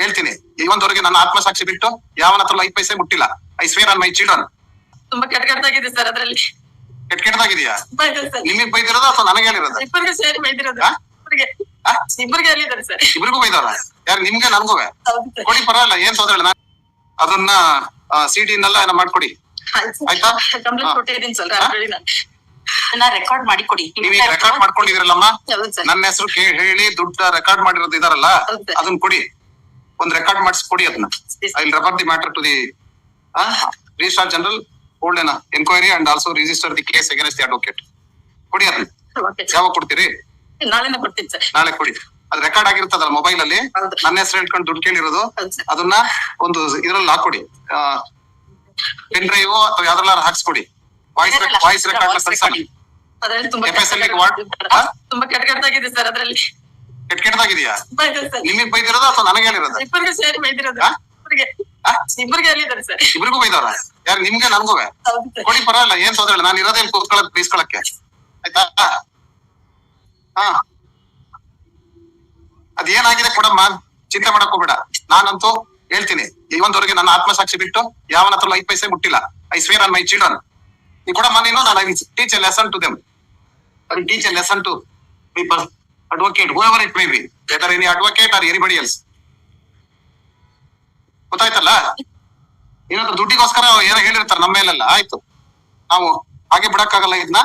ಹೇಳ್ತೀನಿ. ಇವತ್ತವರೆಗೆ ನನ್ನ ಆತ್ಮಸಾಕ್ಷಿ ಬಿಟ್ಟು ಯಾವನ ಹತ್ರ ಐದ್ ಪೈಸೆ ಮುಟ್ಟಿಲ್ಲ. I swear on my children ತುಂಬಾ ಕೆಟ್ಟ ಕೆಟ್ಟದಾಗಿದೆ ಸರ್ ಅದ್ರಲ್ಲಿ. ಕೆಟ್ಟ ಕೆಟ್ಟದಾಗಿದೆಯಾ? ನಿಮಗೆ ಬೈದಿರೋದು ಅಥವಾ ನನಗೆ ಹೇಳಿರೋದ? ಇಬ್ಬರಿಗೆ ಸೇರಿ ಬೈದಿರೋದ? ಇಬ್ಬರಿಗೆ. ಹೇಳಿದ್ದಾರೆ ಸರ್. ಇಬ್ಬರಿಗೂ ಬೈದವ್ರ ಯಾರು ನಿಮ್ಗೆ ನನ್ಗೂ ಕೊಡಿ ಪರವಾಗಿಲ್ಲ. ಏನ್ ತೊಂದ್ರೆ ಇಲ್ಲ. ನಾನ್ ಅದನ್ನ ಸಿಡಿನೆಲ್ಲ ಏನೋ ಮಾಡ್ಕೊಡಿ. ಆಯ್ತಾ? ಕಂಪ್ಲೇಂಟ್ ಹಾ. ಕೊಟ್ಟಿದ್ದೀನಿ ಸರ್ ಆಲ್ರೆಡಿ ನಾನು. ರೆಕಾರ್ಡ್ ಮಾಡಿ ಕೊಡಿ. ನೀವ್ ರೆಕಾರ್ಡ್ ಮಾಡ್ಕೊಂಡಿದಿರಲ್ಲಮ್ಮ ನನ್ನ ಹೆಸರು ಹೇಳಿ ದುಡ್ಡು ರೆಕಾರ್ಡ್ ಮಾಡಿರೋದು ಇದಾರಲ್ಲ? ಅದನ್ನ ಕೊಡಿ. ಒಂದ್ ರೆಕಾರ್ಡ್ ಮಾಡಿಸಿ ಕೊಡಿ ಅದನ್ನ I will refer the matter to the registrar general hold an enquiry and also register the case against the advocate ಕೊಡಿ ಅದನ್ನ ಯಾವಾಗ ಕೊಡ್ತೀರಿ? ನಾಳೆನೇ ಕೊಡ್ತೀನಿ ಸರ್ ನಾಳೆ ಕೊಡಿ. ಅದು ರೆಕಾರ್ಡ್ ಆಗಿರ್ತದಲ್ಲ ಮೊಬೈಲ್ ಅಲ್ಲಿ? ನನ್ನ ಹೆಸರು ಹೇಳ್ಕೊಂಡು ದುಡ್ಡು ಕೇಳಿರೋದು? ಅದನ್ನ ಒಂದು ಇದ್ರಲ್ಲಿ ಹಾಕೊಡಿ. ಪೆನ್ ಡ್ರೈವ್ ಅಥವಾ ಯಾವ್ದ್ರಲ್ಲಾರು ಹಾಕ್ಸ್ಕೊಡಿ. ವಾಯ್ಸ್ ವಾಯ್ಸ್ ರೆಕಾರ್ಡ್ ಕಳ್ಸಾಡಿ ತುಂಬಾ ಕೆಟ್ಟ ಕೆಟ್ಟದಾಗಿದೆ ಸರ್ ಅದ್ರಲ್ಲಿ. ಕೆಟ್ಟ ಕೆಟ್ಟದಾಗಿದೆಯಾ? ನಿಮಗ್ ಬೈದಿರೋದು ಅಥವಾ ನನಗೆ ಹೇಳಿರೋದು? ಇಬ್ಬರಿಗೆ ಸೇರಿ ಬೈದಿರೋದು? ಇಬ್ಬರಿಗೆ? ಇಬ್ಬರಿಗೆ ಹೇಳಿದ್ದಾರೆ ಸರ್. ಇಬ್ರಿಗೂ ಬೈದವ್ರ? ಯಾರು ನಿಮ್ಗೆ ನನ್ಗೂ ಕೊಡಿ ಪರವಾಗಿಲ್ಲ ಏನ್ ತೊಂದ್ರೆ ಇಲ್ಲ. ನಾನು ಇರೋದೇ ಕೂತ್ಕೊಳ್ಳೋದು ಬೈಸ್ಕೊಳಕ್ಕೆ ಆಯ್ತಾ? ಹಾ. ಅದೇನಾಗಿದೆ ಕೊಡಮ್ಮ? ಚಿಂತೆ ಮಾಡಕ್ ಹೋಗ್ಬೇಡ. ನಾನಂತೂ ಹೇಳ್ತೀನಿ. ಇವತ್ತವರೆಗೆ ನನ್ನ ಆತ್ಮಸಾಕ್ಷಿ ಬಿಟ್ಟು ಯಾವನ ಹತ್ರ ಐದ್ ಪೈಸೆ ಮುಟ್ಟಿಲ್ಲ. I swear on my children ನೀ ಕೊಡಮ್ಮ ನೀನು ನಾನು I teach a lesson to them I teach a lesson to people advocate whoever it may be whether any advocate or anybody else ಗೊತ್ತಾಯ್ತಲ್ಲ? ಏನಾದ್ರು ದುಡ್ಡಿಗೋಸ್ಕರ ಏನೋ ಹೇಳಿರ್ತಾರೆ ನಮ್ಮ ಮೇಲೆಲ್ಲ. ಆಯ್ತು. ನಾವು ಹಾಗೆ ಬಿಡಕ್ಕಾಗಲ್ಲ ಇದನ್ನ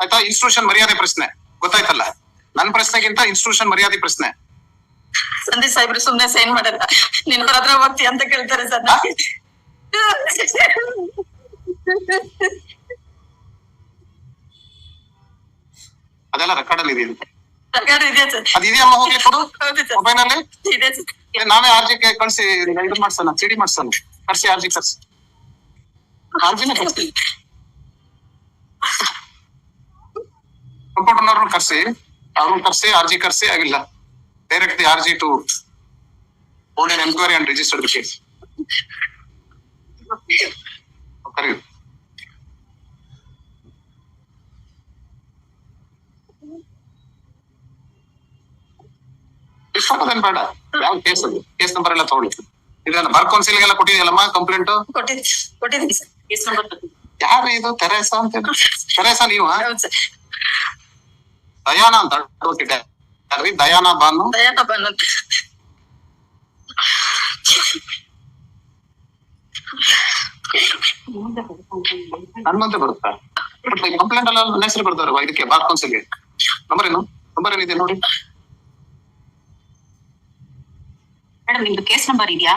ಆಯ್ತಾ? ಇನ್ಸ್ಟಿಟ್ಯೂಷನ್ ಮರ್ಯಾದೆ ಪ್ರಶ್ನೆ. ಗೊತ್ತಾಯ್ತಲ್ಲ? ನನ್ನ ಪ್ರಶ್ನೆಗಿಂತ ಇನ್ಸ್ಟಿಟ್ಯೂಷನ್ ಮರ್ಯಾದೆ ಪ್ರಶ್ನೆ. ಸಂದೀಪ್ ಸಾಹೇಬ್ರು ಸುಮ್ನೆ ಸೈನ್ ಮಾಡಲ್ಲ. ನಿನ್ ಹತ್ರ ಹೋಗ್ತಿ ಅಂತ ಕೇಳ್ತಾರೆ ಸರ್ ಅದೆಲ್ಲ ರೆಕಾರ್ಡ್ ಅಲ್ಲಿ ಇದೆ ಸರ್ಕಾರ ಇದೆ ಸರ್ ಅದ್ ಇದೆಯಮ್ಮ ಹೋಗ್ಲಿ ಕೊಡು. ಹೌದು ಸರ್. ಮೊಬೈಲ್ ಅಲ್ಲಿ. ಇದೆ ಸರ್. ಏ, ನಾವೇ ಆರ್ಜಿ ಕಳ್ಸಿ ಇದು ಮಾಡ್ಸೋಣ ಸಿಡಿ ಮಾಡ್ಸೋಣ. ಕರ್ಸಿ ಆರ್ಜಿ ಕರ್ಸಿ ಆರ್ಜಿನ ಕರ್ಸಿ ಕಂಪ್ಯೂಟರ್ನವ್ರನ್ನ ಕರ್ಸಿ ಅವ್ರನ್ನ ಕರ್ಸಿ ಆರ್ಜಿ ಕರ್ಸಿ ಆಗಿಲ್ಲ. Direct the RG to hold an enquiry and register the case ಕರಿ ಇಷ್ಟಪದೇನ್ ಬೇಡ. ಯಾವ ಕೇಸ್ ಅದು? ಕೇಸ್ ನಂಬರ್ ಎಲ್ಲ ತಗೊಳ್ಳಿ. ಇದನ್ನ ಬಾರ್ ಕೌನ್ಸಿಲ್ ಎಲ್ಲ ಕೊಟ್ಟಿದೆಯಲ್ಲಮ್ಮ ಕಂಪ್ಲೇಂಟ್ ಕೊಟ್ಟಿದ್ದೀನಿ ಸರ್ ಕೇಸ್ ನಂಬರ್ ಯಾರು ಇದು? ತೆರೇಸಾ ಅಂತ ತೆರೇಸಾ ನೀವು? ಹೌದು ಸರ್ ದಯಾನ ಅಂತ ಅಡ್ವೊಕೇಟ್ ಯಾರ್ರಿ? ದಯಾನ ಬಾನು? ದಯಾನ ಬಂದು ಹನುಮಂತ ಬರುತ್ತಾ? ಕಂಪ್ಲೇಂಟ್ ಎಲ್ಲ ನನ್ನ ಹೆಸರು ಬರ್ತಾರೆ ಇದಕ್ಕೆ ಬಾರ್ ಕೌನ್ಸಿಲ್ ನಂಬರ್ ಏನು? ನಂಬರ್ ಏನಿದೆ ನೋಡಿ? ಮೇಡಮ್ ನಿಮ್ದು ಕೇಸ್ ನಂಬರ್ ಇದೆಯಾ?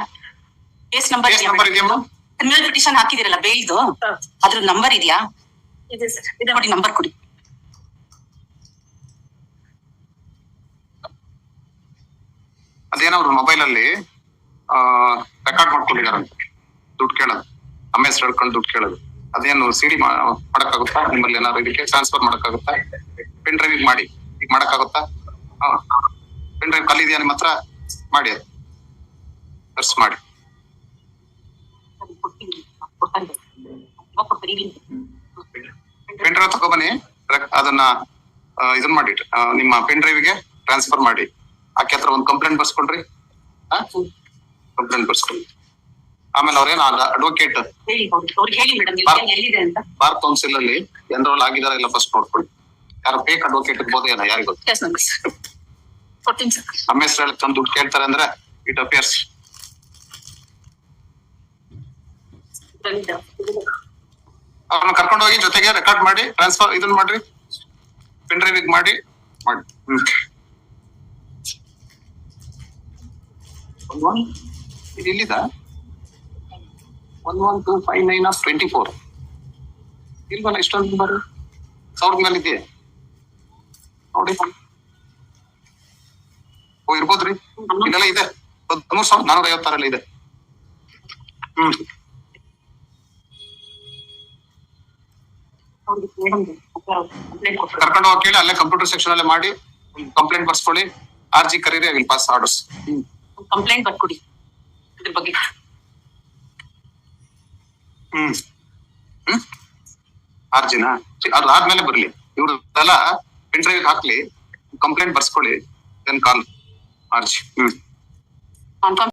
ಕೇಸ್ ನಂಬರ್ ಕೇಸ್ ನಂಬರ್ ಇದೆಯಮ್ಮ ಕ್ರಿಮಿನಲ್ ಪಿಟಿಷನ್ ಹಾಕಿದಿರಲ್ಲ ಬೇಲ್ದು ಅದ್ರ ನಂಬರ್ ಇದೆಯಾ? ಇದೆ ಸರ್ ಇದೆ. ನೋಡಿ ನಂಬರ್ ಕೊಡಿ. ಅದೇನೋ ಅವ್ರ ಮೊಬೈಲ್ ಅಲ್ಲಿ ರೆಕಾರ್ಡ್ ಮಾಡ್ಕೊಂಡಿದಾರಂತೆ ದುಡ್ಡು ಕೇಳೋದು. ನಮ್ಮ ಹೆಸರು ಹೇಳ್ಕೊಂಡು ದುಡ್ಡು ಕೇಳೋದು. ಅದೇನು ಸಿಡಿ ಮಾಡಕ್ಕಾಗುತ್ತಾ? ನಿಮ್ಮಲ್ಲಿ ಏನಾದ್ರು ಇದಕ್ಕೆ ಟ್ರಾನ್ಸ್ಫರ್ ಮಾಡಕ್ಕಾಗುತ್ತಾ? ಪೆನ್ ಡ್ರೈವಿಂಗ್ ಮಾಡಿ. ಈಗ ಮಾಡಕ್ಕಾಗುತ್ತಾ? ಪೆನ್ ಡ್ರೈವ್ ಕಲ್ಲಿದೆಯಾ ನಿಮ್ಮ ಹತ್ರ? ಮಾಡಿ. ಅದು ಸರ್ಚ್ ಮಾಡಿ. ಪೆನ್ ಡ್ರೈವ್ ತಗೊಬನ್ನಿ ಅದನ್ನ ಇದನ್ ಇದನ್ನ ಮಾಡಿ ನಿಮ್ಮ ಪೆನ್ ಡ್ರೈವ್ಗೆ ಟ್ರಾನ್ಸ್ಫರ್ ಮಾಡಿ. ಆಕೆ ಹತ್ರ ಒಂದು ಕಂಪ್ಲೇಂಟ್ ಬರ್ಸ್ಕೊಂಡ್ರಿ. ಕಂಪ್ಲೇಂಟ್ ಬರ್ಸ್ಕೊಳ್ಳಿ ಆಮೇಲೆ ಅವ್ರೇನು ಅಡ್ವೊಕೇಟ್ ಬಾರ್ ಕೌನ್ಸಿಲ್ ಅಲ್ಲಿ ಎನ್ರೋಲ್ ಆಗಿದಾರ ಇಲ್ಲ ಫಸ್ಟ್ ನೋಡ್ಕೊಳ್ಳಿ. ಯಾರು ಫೇಕ್ ಅಡ್ವೊಕೇಟ್ ಇರ್ಬೋದು ಏನೋ? ಯಾರಿಗೂ ನಮ್ಮ ಹೆಸರು ಹೇಳಿ ತಂದು ದುಡ್ಡು ಕೇಳ್ತಾರೆ ಅಂದ್ರೆ ಇಟ್ ಅಪಿಯರ್ಸ್ ಅವ್ರನ್ನ ಕರ್ಕೊಂಡು ಹೋಗಿ ಜೊತೆಗೆ ರೆಕಾರ್ಡ್ ಮಾಡಿ ಟ್ರಾನ್ಸ್ಫರ್ ಇದನ್ನ ಮಾಡ್ರಿ. ಪೆನ್ ಡ್ರೈವ್ ಮಾಡಿ ಮಾಡಿ. One, ಇದು ಇಲ್ಲಿದ one one two five nine of twenty four ಇಲ್ವಲ್ಲ ಇಷ್ಟೊಂದು ನಂಬರ್ ಸಾವಿರದ ಮೇಲೆ ಇದೆಯಾ? ನೋಡಿ ಓ ಇರ್ಬೋದ್ರಿ. ಇಲ್ಲೆಲ್ಲ ಇದೆ. ಹದಿಮೂರು ಸಾವಿರದ ನಾನೂರ ಐವತ್ತಾರಲ್ಲಿ ಇದೆ. ಹ್ಮ್. ಕರ್ಕೊಂಡು ಹೋಗಿ ಕೇಳಿ ಅಲ್ಲೇ ಕಂಪ್ಯೂಟರ್ ಸೆಕ್ಷನ್ ಅಲ್ಲೇ ಮಾಡಿ ಕಂಪ್ಲೇಂಟ್ ಬರ್ಸ್ಕೊಳ್ಳಿ. ಆರ್ಜಿ ಕರೀರಿ ಪಾಸ್ ಆರ್ಡರ್ಸ್ ಕಂಪ್ಲೇಂಟ್ ಬರ್ಕೊಡಿ. ಇದ್ರ ಬಗ್ಗೆ. ಹ್ಮ್. ಹ್ಮ್? ಆರ್ಜಿನ ಅದು ಆದ್ಮೇಲೆ ಬರ್ಲಿ. ಇವ್ರದೆಲ್ಲ ಪೆನ್ ಡ್ರೈವ್ ಹಾಕ್ಲಿ ಕಂಪ್ಲೇಂಟ್ ಬರ್ಸ್ಕೊಳ್ಳಿ ದೆನ್ ಕಾಲ್ ಆರ್ಜಿ ಹ್ಮ್.